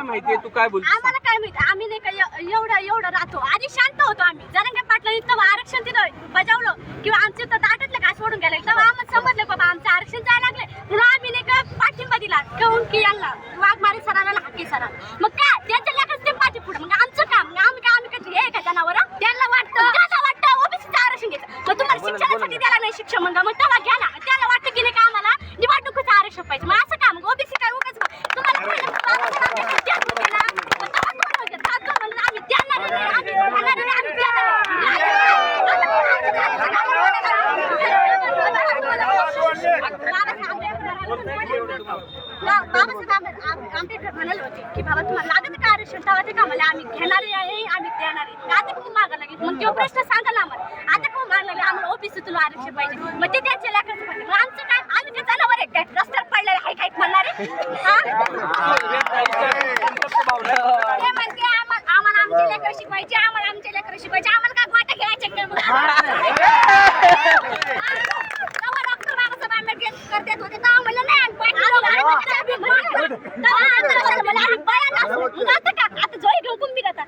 काय माहितीये? तू काय बोलतो आम्हाला काय माहिती? आम्ही नाही का एव- एवढं एवढं राहतो. आधी शांत होतो आम्ही. जरंगे पाटला इथं आरक्षण तिथं बजावलं. किंवा आमच्या इथं दाटातलं घास सोडून गेलं. तेव्हा आम्हाला समजलं बाबा आमचं आरक्षण जायला लागले म्हणून आम्ही नाही का पाठिंबा दिला. कहून की यांना? वाघमारे सरांना हाके सरांना. मग काय? त्यांच्या लेखाच ते पाठी पुढे मग आमचं काम? मग आम्ही काय आम्ही काय हे का जनावर? त्यांना वाटतं. त्यांना वाटतं ओबीसीचं आरक्षण घ्यायचं. मग तुम्हाला शिक्षणासाठी द्यायला नाही शिक्षण मग मग तेव्हा घ्या ना. त्याला वाटतं की नाही का आम्हाला निवडणुकीचं आरक्षण पाहिजे मग असं का मग ओबीसी काय उगाच तुम्हाला पहिलं बाबासाहेब आंबेडकर द्या तुम्ही ना. मग तेव्हा कोण होते? दादा म्हणलं आम्ही देणार नाही, आम्ही देणार नाही, आम्ही देणार नाही. बाबासाहेब आंबेडकर आंबेडकर म्हणाले होते की बाबा तुम्हाला आरक्षण? तेव्हा ते आम्ही घेणारे आहे आम्ही देणार आहे. आता कोण मागा लागेल. मग तो प्रश्न सांगा ना आम्हाला. आता कोण मागा लागले आम्हाला ओबीसीतून आरक्षण पाहिजे. मग ते त्यांच्या लेकराचं पाहिजे मग आमचं काय? आम्ही ते जनावर आहे काय रस्त्यावर पडलेले आहे काय म्हणणार आहे? हे? म्हणते आम्हाला आम्हाला आमचे लेकरं शिकवायचे आम्हाला आमचे लेकरं शिकवायचे आम्हाला काय गोट्या घ्यायचे काय देत होते तेव्हा म्हणलं नाही आणि आता जोई घेऊन कुंभी जातात